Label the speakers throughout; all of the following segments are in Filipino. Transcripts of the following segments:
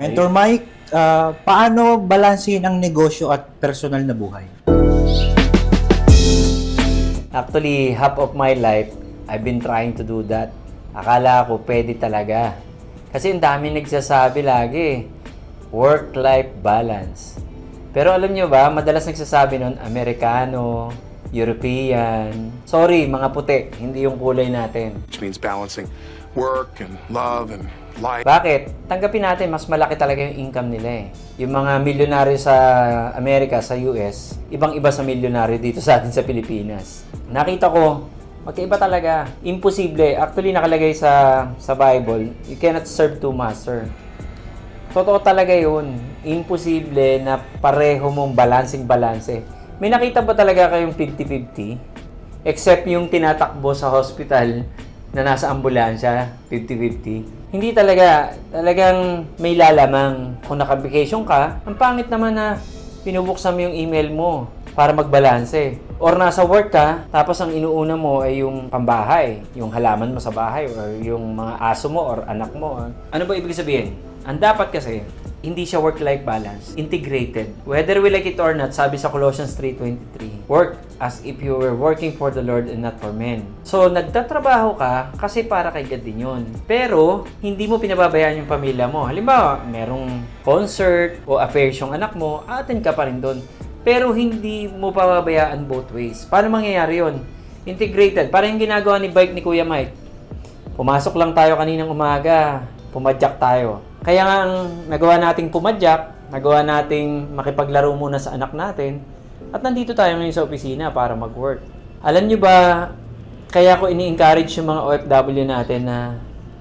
Speaker 1: Mentor Mike, ah, paano balansin ang negosyo at personal na buhay?
Speaker 2: Actually, half of my life, I've been trying to do that. Akala ko pwede talaga. Kasi ang dami nagsasabi lagi, work-life balance. Pero alam nyo ba, madalas nagsasabi nun, Amerikano, European. Sorry, mga puti, hindi yung kulay natin.
Speaker 3: which means balancing work and love and life.
Speaker 2: Bakit? Tanggapin natin, mas malaki talaga yung income nila eh. Yung mga milyonaryo sa Amerika, sa US, ibang-iba sa milyonaryo dito sa atin sa Pilipinas. Nakita ko, magkaiba talaga. Imposible. Actually, nakalagay sa, sa Bible, you cannot serve two master. Totoo talaga yun. Imposible na pareho mong balancing-balanse. May nakita ba talaga kayong 50-50? Except yung tinatakbo sa hospital na nasa ambulansya, 50-50. Hindi talaga, talagang may lalamang. Kung naka-vacation ka, ang pangit naman na pinubuksan mo yung email mo para magbalanse. Or nasa work ka, tapos ang inuuna mo ay yung pambahay, yung halaman mo sa bahay, or yung mga aso mo, or anak mo. Ano ba ibig sabihin? Ang dapat kasi, hindi siya work-life balance, integrated. Whether we like it or not, sabi sa Colossians 3.23, work as if you were working for the Lord and not for men. So, nagtatrabaho ka kasi para kay God din yun. Pero, hindi mo pinababayaan yung pamilya mo. Halimbawa, merong concert o affairs yung anak mo, atin ka pa rin doon. Pero hindi mo pababayaan both ways. Paano mangyayari yun? Integrated. Parang yung ginagawa ni bike ni Kuya Mike. Pumasok lang tayo kaninang umaga, pumadyak tayo. Kaya nga nagawa nating pumadyak, nagawa nating makipaglaro muna sa anak natin, at nandito tayo ngayon sa opisina para mag-work. Alam nyo ba, kaya ko ini-encourage yung mga OFW natin na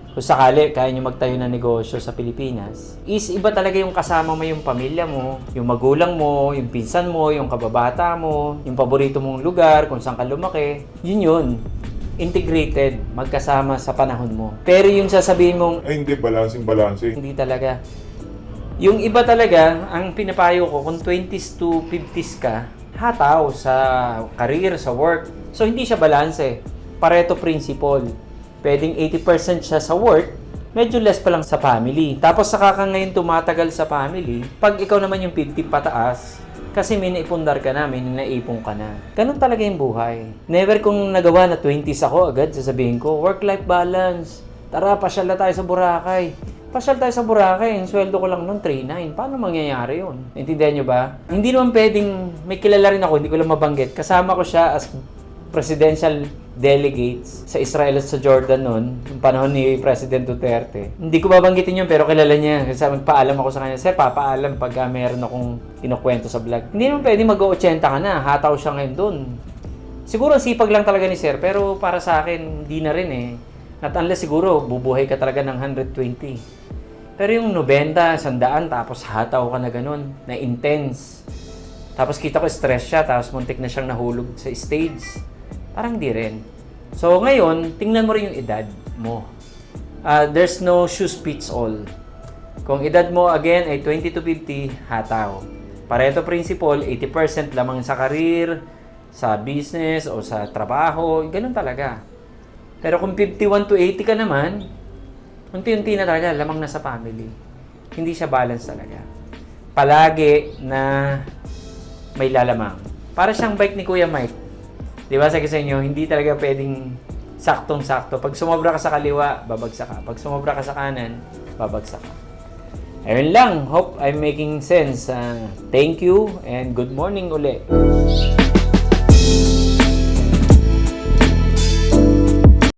Speaker 2: kung sakali kaya nyo magtayo ng negosyo sa Pilipinas, is iba talaga yung kasama mo yung pamilya mo, yung magulang mo, yung pinsan mo, yung kababata mo, yung paborito mong lugar, kung saan ka lumaki. Yun yun integrated, magkasama sa panahon mo. Pero yung sasabihin mong,
Speaker 4: Ay, hindi. Balancing, balancing.
Speaker 2: hindi talaga. Yung iba talaga, ang pinapayo ko, kung 20s to 50s ka, hataw sa career, sa work. So, hindi siya balanse. Pareto principle. Pwedeng 80% siya sa work, medyo less pa lang sa family. Tapos, saka ka ngayon tumatagal sa family, pag ikaw naman yung 50 pataas, kasi may naipundar ka na, may naipong ka na. Ganun talaga yung buhay. Never kung nagawa na 20s ako agad, sasabihin ko, work-life balance. Tara, pasyal na tayo sa Boracay. Pasyal tayo sa Boracay, yung sweldo ko lang noon 3.9. Paano mangyayari yun? Intindihan nyo ba? Hindi naman pwedeng, may kilala rin ako, hindi ko lang mabanggit. Kasama ko siya as presidential delegates sa Israel at sa Jordan noon, yung panahon ni President Duterte. Hindi ko babanggitin yun, pero kilala niya. Kasi magpaalam ako sa kanya, Sir, papaalam pag meron akong kinukwento sa vlog. Hindi naman pwede mag-80 ka na, hataw siya ngayon doon. Siguro sipag lang talaga ni Sir, pero para sa akin, hindi na rin eh. Not unless siguro, bubuhay ka talaga ng 120. Pero yung 90, 100, tapos hataw ka na ganun, na intense. Tapos kita ko stress siya, tapos muntik na siyang nahulog sa stage. Parang di rin. So ngayon, tingnan mo rin yung edad mo. Ah, there's no shoes fits all. Kung edad mo again ay 20 to 50, hataw. Pareto principle, 80% lamang sa career, sa business o sa trabaho, ganun talaga. Pero kung 51 to 80 ka naman, unti-unti na talaga, lamang na sa family. Hindi siya balance talaga. Palagi na may lalamang. Para siyang bike ni Kuya Mike. Di ba sa inyo, hindi talaga pwedeng saktong-sakto. Pag sumobra ka sa kaliwa, babagsak ka. Pag sumobra ka sa kanan, babagsak ka. Ayun lang. Hope I'm making sense. Ah, thank you and good morning uli.